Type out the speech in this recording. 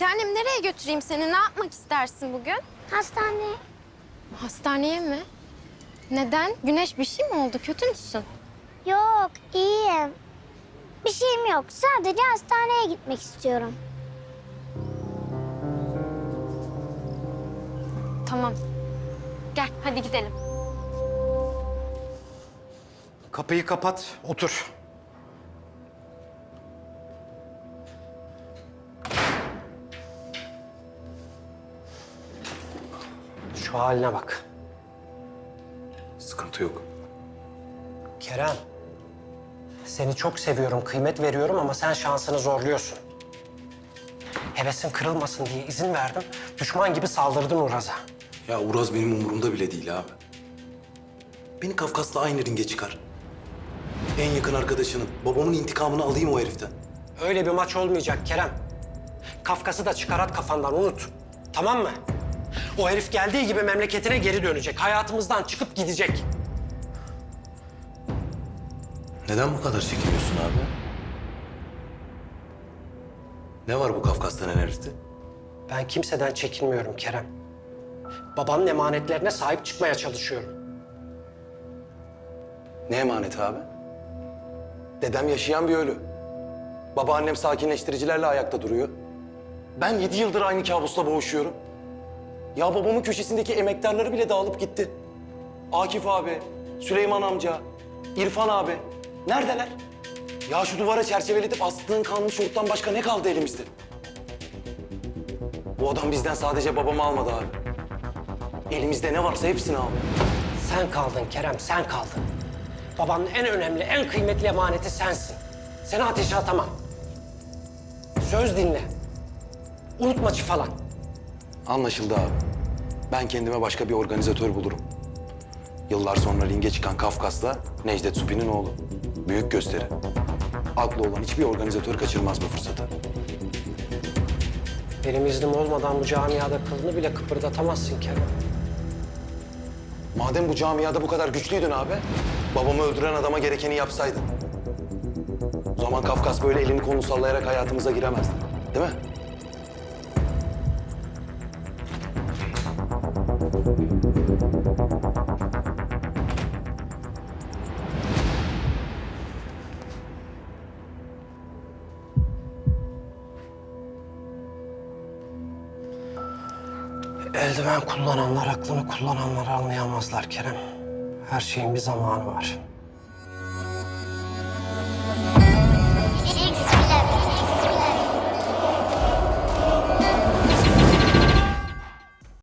tanem nereye götüreyim seni? Ne yapmak istersin bugün? Hastane. Hastaneye mi? Neden? Güneş bir şey mi oldu? Kötü müsün? Yok, iyiyim. Bir şeyim yok. Sadece hastaneye gitmek istiyorum. Tamam. Gel hadi gidelim. Kapıyı kapat, otur. Şu haline bak. Sıkıntı yok. Kerem, seni çok seviyorum, kıymet veriyorum ama sen şansını zorluyorsun. Hevesin kırılmasın diye izin verdim. Düşman gibi saldırdın Uraz'a. Ya Uraz benim umurumda bile değil abi. Beni Kafkas'la aynı ringe çıkar. En yakın arkadaşının, babamın intikamını alayım o heriften. Öyle bir maç olmayacak Kerem. Kafkas'ı da çıkarat kafandan unut. Tamam mı? O herif geldiği gibi memleketine geri dönecek. Hayatımızdan çıkıp gidecek. Neden bu kadar çekiniyorsun abi? Ne var bu Kafkas denen herifte? Ben kimseden çekinmiyorum Kerem. Babanın emanetlerine sahip çıkmaya çalışıyorum. Ne emaneti abi? Dedem yaşayan bir ölü. Babaannem sakinleştiricilerle ayakta duruyor. Ben yedi yıldır aynı kabusla boğuşuyorum. Ya babamın köşesindeki emektarları bile dağılıp gitti. Akif abi, Süleyman amca, İrfan abi. Neredeler? Ya şu duvara çerçeveletip astığın kanlı şorttan başka ne kaldı elimizde? Bu adam bizden sadece babamı almadı abi. Elimizde ne varsa hepsini aldı. Sen kaldın Kerem, sen kaldın. Babanın en önemli, en kıymetli emaneti sensin. Seni ateşe atamam. Söz dinle. Unut maçı falan. Anlaşıldı abi. Ben kendime başka bir organizatör bulurum. Yıllar sonra ringe çıkan Kafkas'la Necdet Supi'nin oğlu. Büyük gösteri. Aklı olan hiçbir organizatör kaçırmaz bu fırsatı. Benim iznim olmadan bu camiada kılını bile kıpırdatamazsın Kerem. Madem bu camiada bu kadar güçlüydün abi, babamı öldüren adama gerekeni yapsaydın. O zaman Kafkas böyle elini kolunu sallayarak hayatımıza giremezdi. Değil mi? Eldiven kullananlar aklını kullananları anlayamazlar Kerem. Her şeyin bir zamanı var.